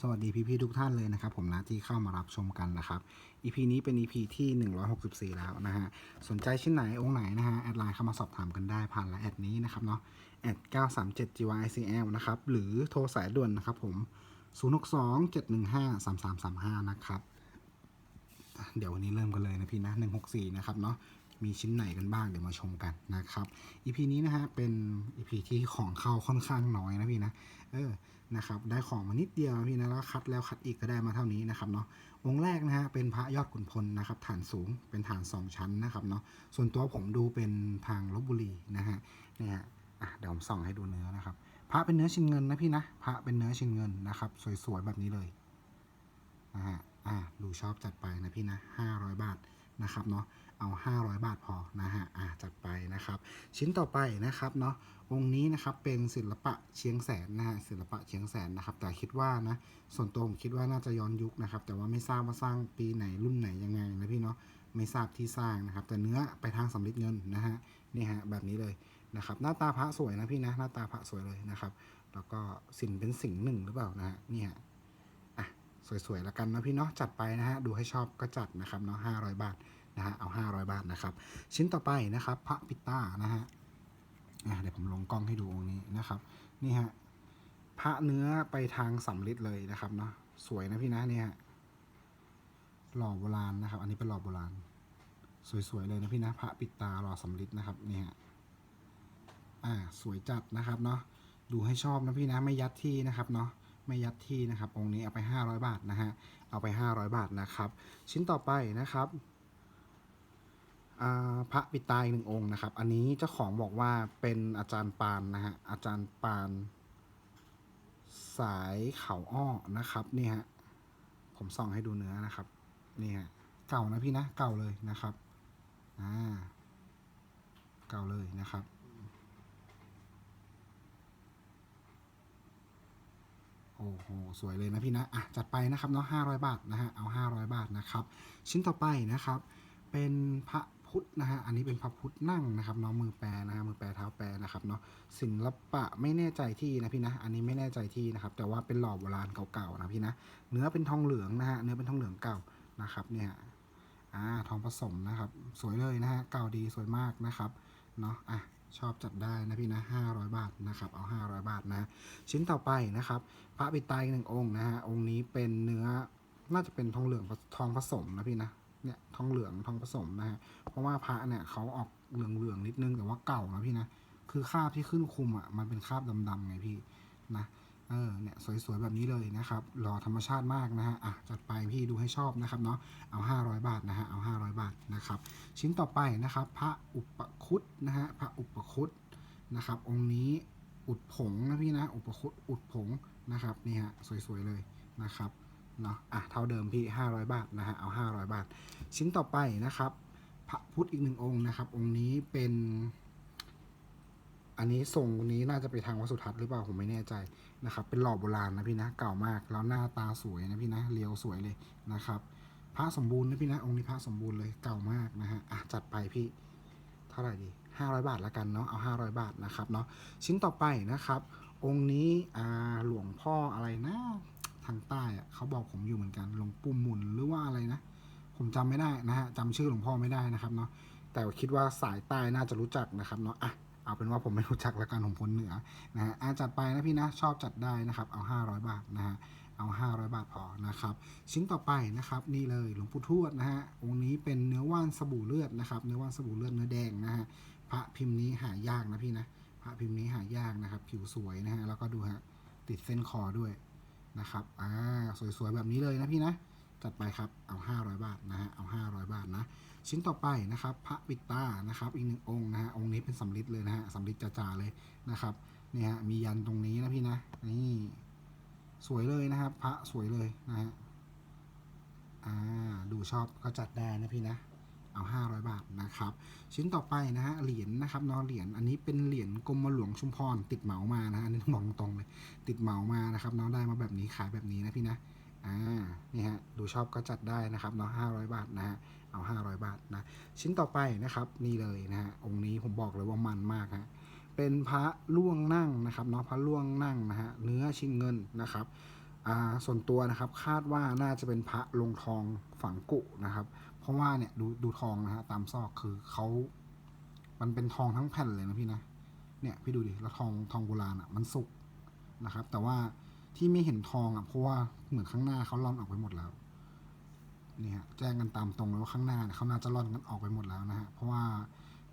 สวัสดีพี่ๆทุกท่านเลยนะครับ ผมนะที่เข้ามารับชมกันนะครับ EP นี้เป็น EP ที่ 164 แล้วนะฮะสนใจชิ้นไหนองค์ไหนนะฮะแอดไลน์เข้ามาสอบถามกันได้ผ่านไลน์แอดนี้นะครับเนาะแอด937 GYCL นะครับหรือโทรสายด่วนนะครับผม 062 715 3335 นะครับ เดี๋ยววันนี้เริ่มกันเลยนะพี่นะ 164 นะครับเนาะ มีชิ้นไหนกันบ้างเดี๋ยวมาชมกันนะครับ EP นี้นะฮะเป็น EP ที่ของเข้าค่อนข้างน้อยนะพี่นะ เออ นะครับ ได้ของมานิดเดียวพี่นะแล้วคัดแล้วคัดอีกก็ได้มาเท่านี้นะครับเนาะ องค์แรกนะฮะเป็นพระยอดขุนพลนะครับฐานสูงเป็นฐานสองชั้นนะครับเนาะ ส่วนตัวผมดูเป็นทางลบบุรีนะฮะ เนี่ยฮะอะเดี๋ยวผมส่องให้ดูเนื้อนะครับ พระเป็นเนื้อชิ้นเงินนะพี่นะ พระเป็นเนื้อชิ้นเงินนะครับ สวยๆแบบนี้เลยนะฮะ อ่าดูชอบจัดไปนะพี่นะห้าร้อยบาทนะครับเนาะ เอา 500 บาทพอนะฮะอ่าจัดไปนะครับ ชิ้นต่อไปนะครับเนาะองค์นี้นะครับเป็นศิลปะเชียงแสนนะฮะศิลปะเชียงแสนนะครับ แต่คิดว่านะส่วนตัวผมคิดว่าน่าจะย้อนยุคนะครับ แต่ว่าไม่ทราบว่าสร้างปีไหนรุ่นไหนยังไงนะพี่เนาะไม่ทราบที่สร้างนะครับ แต่เนื้อไปทางสำริดเงินนะฮะนี่ฮะแบบนี้เลยนะครับหน้าตาพระสวยนะพี่นะหน้าตาพระสวยเลยนะครับ แล้วก็สินเป็นสิ่งหนึ่งหรือเปล่านะฮะนี่ฮะอะสวยๆแล้วกันนะพี่เนาะจัดไปนะฮะดูให้ชอบก็จัดนะครับเนาะห้าร้อยบาท นะฮะเอา 500 บาทนะครับ ชิ้นต่อไปนะครับพระปิต้านะฮะเดี๋ยวผมลงกล้องให้ดูองค์นี้นะครับ นี่ฮะพระเนื้อไปทางสำลิดเลยนะครับเนาะสวยนะพี่นะเนี่ยหล่อโบราณนะครับ อันนี้เป็นหล่อโบราณ สวยๆเลยนะพี่นะพระปิดตาหล่อสำลิดนะครับเนี่ยอ่าสวยจัดนะครับเนาะดูให้ชอบนะพี่นะไม่ยัดที่นะครับเนาะไม่ยัดที่นะครับองค์นี้เอาไป 500 บาทนะฮะเอาไป 500 บาทนะครับ ชิ้นต่อไปนะครับ พระปิดตาอีกหนึ่งองค์นะครับ อันนี้เจ้าของบอกว่าเป็นอาจารย์ปานนะฮะ อาจารย์ปานสายเขาอ้อนะครับนี่ฮะ ผมส่องให้ดูเนื้อนะครับ นี่ฮะ เก่านะพี่นะ เก่าเลยนะครับ อ่า เก่าเลยนะครับโอ้โห สวยเลยนะพี่นะ อะ จัดไปนะครับเนาะห้าร้อยบาทนะฮะ เอาห้าร้อยบาทนะครับ ชิ้นต่อไปนะครับ เป็นพระ พุทธนะฮะอันนี้เป็นพระพุทธนั่งนะครับเน้องมือแปรนะฮะมือแปรเท้าแปรนะครับเนาะศิลปะไม่แน่ใจที่นะพี่นะ อันนี้ไม่แน่ใจที่นะครับ แต่ว่าเป็นหล่อโบราณเก่าๆนะพี่นะเนื้อเป็นทองเหลืองนะฮะเนื้อเป็นทองเหลืองเก่านะครับเนี่ยอ่าทองผสมนะครับ สวยเลยนะฮะเก่าดีสวยมากนะครับเนาะอะชอบจัดได้นะพี่นะ500 บาทนะครับ เอา 500 บาทนะ ชิ้นต่อไปนะครับ พระปิดตาอีกหนึ่งองค์นะฮะ องค์นี้เป็นเนื้อ น่าจะเป็นทองเหลืองทองผสมนะพี่นะ เนี่ยทองเหลืองทองผสมนะฮะเพราะว่าพระเนี่ยเขาออกเหลืองๆนิดนึงแต่ว่าเก่านะพี่นะคือคราบที่ขึ้นคุมอะมันเป็นคราบดำๆไงพี่นะเออเนี่ยสวยๆแบบนี้เลยนะครับหล่อธรรมชาติมากนะฮะอะจัดไปพี่ดูให้ชอบนะครับเนาะเอา 500 บาทนะฮะเอา 500 บาทนะครับชิ้นต่อไปนะครับพระอุปคุตนะฮะพระอุปคุตนะครับองค์นี้อุดผงนะพี่นะอุปคุตอุดผงนะครับนี่ฮะสวยๆเลยนะครับ เนาะอะเท่าเดิมพี่ 500 บาทนะฮะเอา 500 บาท ชิ้นต่อไปนะครับ พระพุทธอีกหนึ่งองค์นะครับ องค์นี้เป็น อันนี้ทรงนี้น่าจะไปทางวัดสุทัศน์หรือเปล่าผมไม่แน่ใจนะครับ เป็นหล่อโบราณนะพี่นะเก่ามากแล้วหน้าตาสวยนะพี่นะเรียวสวยเลยนะครับพระสมบูรณ์นะพี่นะองค์นี้พระสมบูรณ์เลยเก่ามากนะฮะอะจัดไปพี่เท่าไหร่ดี500 บาทละกันเนาะเอา500 บาทนะครับเนาะชิ้นต่อไปนะครับ องค์นี้อ่าหลวงพ่ออะไรนะ ทางใต้อะเขาบอกผมอยู่เหมือนกันหลวงปู่หมุนหรือว่าอะไรนะผมจำไม่ได้นะฮะจำชื่อหลวงพ่อไม่ได้นะครับเนาะแต่คิดว่าสายใต้น่าจะรู้จักนะครับเนาะอะเอาเป็นว่าผมไม่รู้จักแล้วกันผมคนเหนือนะฮะอะจัดไปนะพี่นะชอบจัดได้นะครับเอา 500 บาทนะฮะเอา 500 บาทพอนะครับ ชิ้นต่อไปนะครับนี่เลยหลวงปู่ทวดนะฮะองค์นี้เป็นเนื้อว่านสบู่เลือดนะครับ เนื้อว่านสบู่เลือดเนื้อแดงนะฮะพระพิมพ์นี้หายากนะพี่นะพระพิมพ์นี้หายากนะครับ ผิวสวยนะฮะแล้วก็ดูฮะติดเส้นคอด้วย นะครับ อ่า สวยๆ แบบนี้เลยนะพี่นะ จัดไปครับ เอา 500 บาทนะฮะ เอา 500 บาทนะ ชิ้นต่อไปนะครับ พระปิตานะครับ อีกหนึ่งองค์นะฮะ องค์นี้เป็นสำริดเลยนะฮะสำริดจ่าๆเลยนะครับ เนี่ยฮะมียันตรงนี้นะพี่นะ นี่ สวยเลยนะครับ พระสวยเลยนะฮะ อ่า ดูชอบก็จัดได้นะพี่นะ เอา 500 บาทนะครับ ชิ้นต่อไปนะฮะเหรียญนะครับนอเหรียญอันนี้เป็นเหรียญกรมหลวงชุมพรติดเหมามานะฮะอันนี้ต้องบอกตรงๆเลยติดเหมามานะครับน้องได้มาแบบนี้ขายแบบนี้นะพี่นะอ่านี่ฮะดูชอบก็จัดได้นะครับเนาะ500บาทนะฮะเอา 500 บาทนะชิ้นต่อไปนะครับนี่เลยนะฮะองค์นี้ผมบอกเลยว่ามันมากฮะเป็นพระล่วงนั่งนะครับเนาะพระล่วงนั่งนะฮะเนื้อชิ้นเงินนะครับอ่าส่วนตัวนะครับคาดว่าน่าจะเป็นพระลงทองฝังกุนะครับ เพราะว่าเนี่ยดูดูทองนะฮะตามซอกคือเขามันเป็นทองทั้งแผ่นเลยนะพี่นะเนี่ยพี่ดูดิแล้วทองทองโบราณอะมันสุกนะครับ แต่ว่าที่ไม่เห็นทองอะเพราะว่าเหมือนข้างหน้าเขาล่อนออกไปหมดแล้วนี่ฮะแจ้งกันตามตรงเลยว่าข้างหน้าเนี่ยเขาน่าจะล่อนกันออกไปหมดแล้วนะฮะเพราะว่า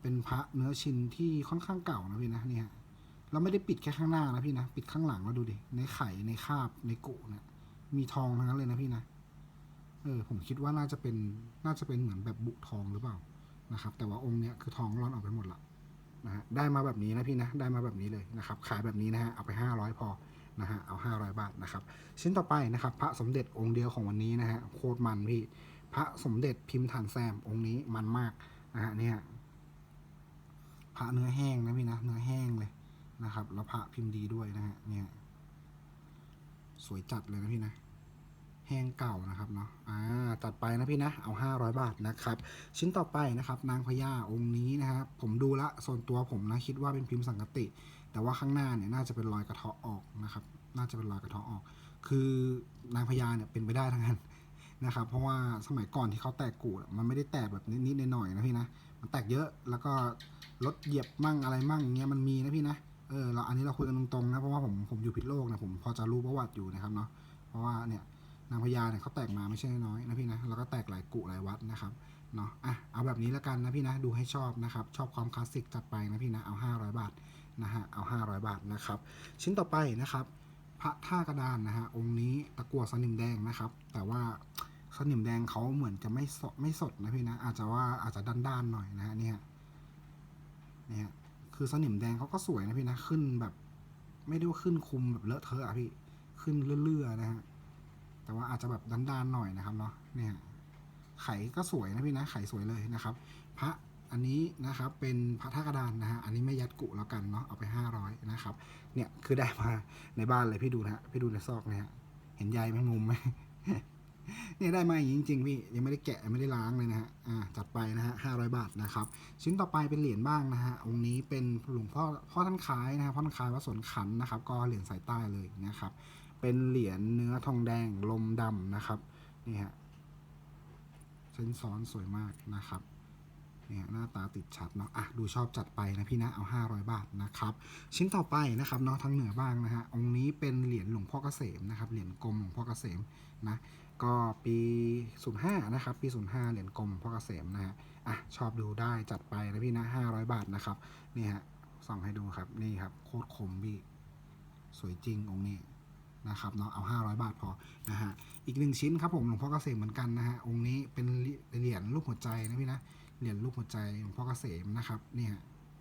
เป็นพระเนื้อชิ้นที่ค่อนข้างเก่านะพี่นะเนี่ยเราไม่ได้ปิดแค่ข้างหน้านะพี่นะ ปิดข้างหลังเราดูดิในไข่ในคาบในกุเนี่ยมีทองทั้งนั้นเลยนะพี่นะ เออผมคิดว่าน่าจะเป็นน่าจะเป็นเหมือนแบบบุทองหรือเปล่านะครับ แต่ว่าองค์เนี้ยคือทองร่อนออกไปหมดละนะฮะได้มาแบบนี้นะพี่นะได้มาแบบนี้เลยนะครับ ขายแบบนี้นะฮะเอาไปห้าร้อยพอนะฮะเอาห้าร้อยบาทนะครับ ชิ้นต่อไปนะครับ พระสมเด็จองค์เดียวของวันนี้นะฮะโคตรมันพี่พระสมเด็จพิมพ์ฐานแซมองค์นี้มันมากนะฮะเนี่ยพระเนื้อแห้งนะพี่นะเนื้อแห้งเลยนะครับ แล้วพระพิมพ์ดีด้วยนะฮะเนี่ยสวยจัดเลยนะพี่นะ แห้งเก่านะครับเนาะอ่าจัดไปนะพี่นะเอา 500 บาทนะครับ ชิ้นต่อไปนะครับ นางพญาองค์นี้นะครับ ผมดูละส่วนตัวผมนะคิดว่าเป็นพิมพ์สังกติ แต่ว่าข้างหน้าเนี่ยน่าจะเป็นรอยกระเทาะออกนะครับ น่าจะเป็นรอยกระเทาะออก คือนางพญาเนี่ยเป็นไปได้ทั้งนั้นนะครับ เพราะว่าสมัยก่อนที่เขาแตกกูดมันไม่ได้แตกแบบนิดๆหน่อยๆนะพี่นะมันแตกเยอะแล้วก็รถเหยียบมั่งอะไรมั่งเงี้ยมันมีนะพี่นะเออเราอันนี้เราคุยกันตรงๆนะเพราะว่าผมผมอยู่ผิดโลกนะผมพอจะรู้ประวัติอยู่นะครับเนาะเพราะว่าเนี่ย นางพญาเนี่ยเขาแตกมาไม่ใช่น้อยนะพี่นะแล้วก็แตกหลายกุหลายวัดนะครับเนาะอะเอาแบบนี้แล้วกันนะพี่นะดูให้ชอบนะครับ ชอบความคลาสสิกจัดไปนะพี่นะเอา 500 บาทนะฮะเอา 500 บาทนะครับ ชิ้นต่อไปนะครับ พระท่ากระดานนะฮะองค์นี้ตะกั่วสนิมแดงนะครับ แต่ว่าสนิมแดงเขาเหมือนจะไม่สดไม่สดนะพี่นะ อาจจะว่าอาจจะด้านๆหน่อยนะฮะเนี่ยเนี่ยคือสนิมแดงเขาก็สวยนะพี่นะขึ้นแบบ ไม่ได้ว่าขึ้นคุมแบบเลอะเทอะอะพี่ขึ้นเลื่อยๆนะฮะ แต่ว่าอาจจะแบบด้านๆหน่อยนะครับเนาะเนี่ยไข่ก็สวยนะพี่นะไข่สวยเลยนะครับ พระอันนี้นะครับเป็นพระท่ากระดานนะฮะอันนี้ไม่ยัดกุแล้วกันเนาะเอาไปห้าร้อยนะครับเนี่ยคือได้มาในบ้านเลยพี่ดูนะฮะพี่ดูในซอกเนี่ยฮะเห็นใยแมงมุมไหมเนี่ยได้มาอย่างนี้จริงๆพี่ยังไม่ได้แกะไม่ได้ล้างเลยนะฮะอ่าจัดไปนะฮะห้าร้อยบาทนะครับ ชิ้นต่อไปเป็นเหรียญบ้างนะฮะองค์นี้เป็นหลวงพ่อพ่อท่านคล้ายนะฮะพ่อท่านคล้ายวัดสวนขันนะครับ ก็เหรียญสายใต้เลยนะครับ เป็นเหรียญเนื้อทองแดงลมดำนะครับนี่ฮะเส้นซ้อนสวยมากนะครับเนี่ยหน้าตาติดชัดเนาะอะดูชอบจัดไปนะพี่นะเอา 500 บาทนะครับ ชิ้นต่อไปนะครับเนาะทางเหนือบ้างนะฮะองค์นี้เป็นเหรียญหลวงพ่อเกษมนะครับเหรียญกลมหลวงพ่อเกษมนะก็ปี 05 นะครับ ปี 05 เหรียญกลมพ่อเกษมนะฮะอะชอบดูได้จัดไปนะพี่นะ 500 บาทนะครับนี่ฮะส่องให้ดูครับนี่ครับโคตรคมพี่สวยจริงองค์นี้ นะครับเนาะเอา500 บาทพอนะฮะอีกหนึ่งชิ้นครับผมหลวงพ่อเกษมเหมือนกันนะฮะองค์นี้เป็นเหรียญรูปหัวใจนะพี่นะเหรียญรูปหัวใจหลวงพ่อเกษมนะครับเนี่ย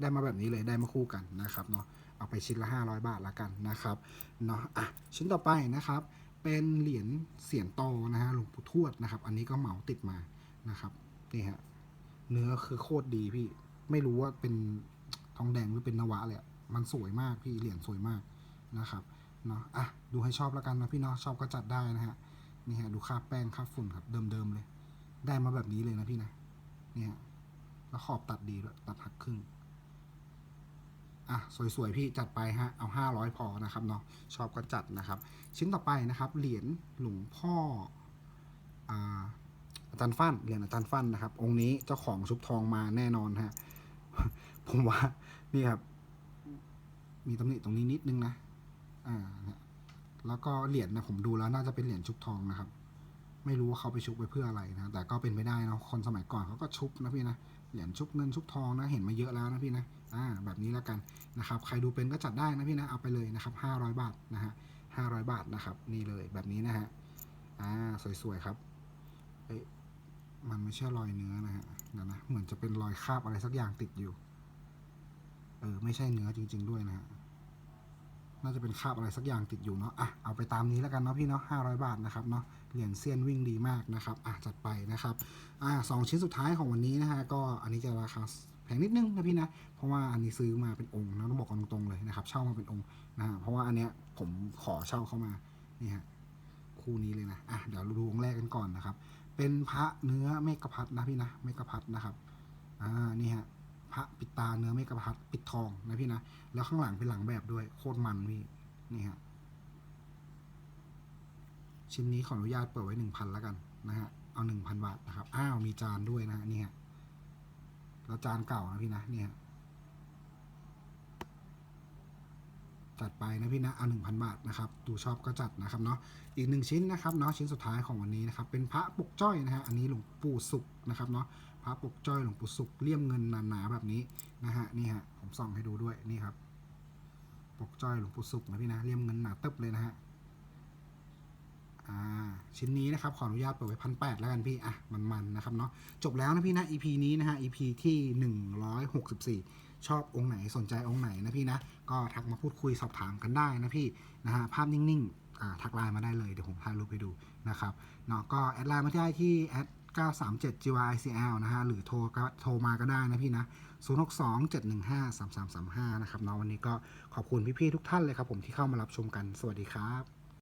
ได้มาแบบนี้เลยได้มาคู่กันนะครับเนาะเอาไปชิ้นละ 500 บาทละกันนะครับเนาะอะชิ้นต่อไปนะครับเป็นเหรียญเสียนโตนะฮะหลวงปู่ทวดนะครับ อันนี้ก็เหมาติดมานะครับนี่ฮะเนื้อคือโคตรดีพี่ไม่รู้ว่าเป็นทองแดงหรือเป็นนวะเลยอะมันสวยมากพี่เหรียญสวยมากนะครับ เนาะอะดูให้ชอบแล้วกันนะพี่เนาะชอบก็จัดได้นะฮะนี่ฮะดูค่าบแป้งค่าบฝุ่นครับเดิมๆเลย ได้มาแบบนี้เลยนะพี่นะนี่ยแล้วขอบตัดดีด้วยตัดหักครึ่งอะสวยๆพี่จัดไปฮะเอา 500 พอนะครับเนาะชอบก็จัดนะครับ ชิ้นต่อไปนะครับ เหรียญหลวงพ่ออ่าอาจารย์ฟันเหรียญอาจารย์ฟันนะครับ องค์นี้เจ้าของชุบทองมาแน่นอนฮะผมว่านี่ครับ มีตำหนิตรงนี้นิดนึงนะ อ่าแล้วก็เหรียญนะผมดูแล้วน่าจะเป็นเหรียญชุบทองนะครับ ไม่รู้ว่าเขาไปชุบไปเพื่ออะไรนะแต่ก็เป็นไปได้นะคนสมัยก่อนเขาก็ชุบนะพี่นะเหรียญชุบเงินชุบทองนะเห็นมาเยอะแล้วนะพี่นะอ่าแบบนี้แล้วกันนะครับ ใครดูเป็นก็จัดได้นะพี่นะเอาไปเลยนะครับห้าร้อยบาทนะฮะห้าร้อยบาทนะครับ นี่เลยแบบนี้นะฮะอ่าสวยๆครับเอ้ยมันไม่ใช่รอยเนื้อนะฮะเดี๋ยวนะเหมือนจะเป็นรอยคราบอะไรสักอย่างติดอยู่ เออไม่ใช่เนื้อจริง ๆ ด้วยนะฮะ น่าจะเป็นคาบอะไรสักอย่างติดอยู่เนาะอะเอาไปตามนี้แล้วกันเนาะพี่เนาะห้าร้อยบาทนะครับเนาะเหรียญเซียนวิ่งดีมากนะครับอะจัดไปนะครับอ่าสองชิ้นสุดท้ายของวันนี้นะฮะก็อันนี้จะราคาแพงนิดนึงนะพี่นะ เพราะว่าอันนี้ซื้อมาเป็นองค์นะต้องบอกกันตรงๆเลยนะครับ เช่ามาเป็นองค์นะฮะเพราะว่าอันเนี้ยผมขอเช่าเข้ามานี่ฮะคู่นี้เลยนะอะเดี๋ยวดูองค์แรกกันก่อนนะครับ เป็นพระเนื้อเมกะพัดนะพี่นะเมกะพัดนะครับอ่านี่ฮะ พระปิดตาเนื้อเมกะพัดปิดทองนะพี่นะ แล้วข้างหลังเป็นหลังแบบด้วยโคตรมันพี่นี่ฮะชิ้นนี้ขออนุญาตเปิดไว้หนึ่งพันแล้วกันนะฮะเอาหนึ่งพันบาทนะครับอ้าวมีจานด้วยนะฮะนี่ยแล้วจานเก่านะพี่นะเนี่ยจัดไปนะพี่นะเอาหนึ่งพันบาทนะครับดูชอบก็จัดนะครับเนาะอีกหนึ่งชิ้นนะครับเนาะชิ้นสุดท้ายของวันนี้นะครับเป็นพระปุกจ้อยนะฮะอันนี้หลวงปู่สุขนะครับเนาะ พระปกจ้อยหลวงปู่สุขเลี่ยมเงินหนาๆแบบนี้นะฮะนี่ฮะผมส่องให้ดูด้วยนี่ครับ ปกจ้อยหลวงปู่สุขนะพี่นะเลี่ยมเงินหนาตึบเลยนะฮะอ่าชิ้นนี้นะครับขออนุญาตเปิดไว้พันแปดแล้วกันพี่อะมันๆนะครับเนาะจบแล้วนะพี่นะ EP นี้นะฮะ EP ที่ 164 ชอบองค์ไหนสนใจองค์ไหนนะพี่นะ ก็ทักมาพูดคุยสอบถามกันได้นะพี่นะฮะภาพนิ่งๆทักไลน์มาได้เลยเดี๋ยวผมถ่ายรูปให้ดูนะครับเนาะก็แอดไลน์มาได้ที่แอด 937 GYICL นะฮะ หรือโทรก็โทรมาก็ได้นะพี่นะ 062 715 3335 นะครับเนาะวันนี้ก็ขอบคุณพี่ๆทุกท่านเลยครับผมที่เข้ามารับชมกัน สวัสดีครับ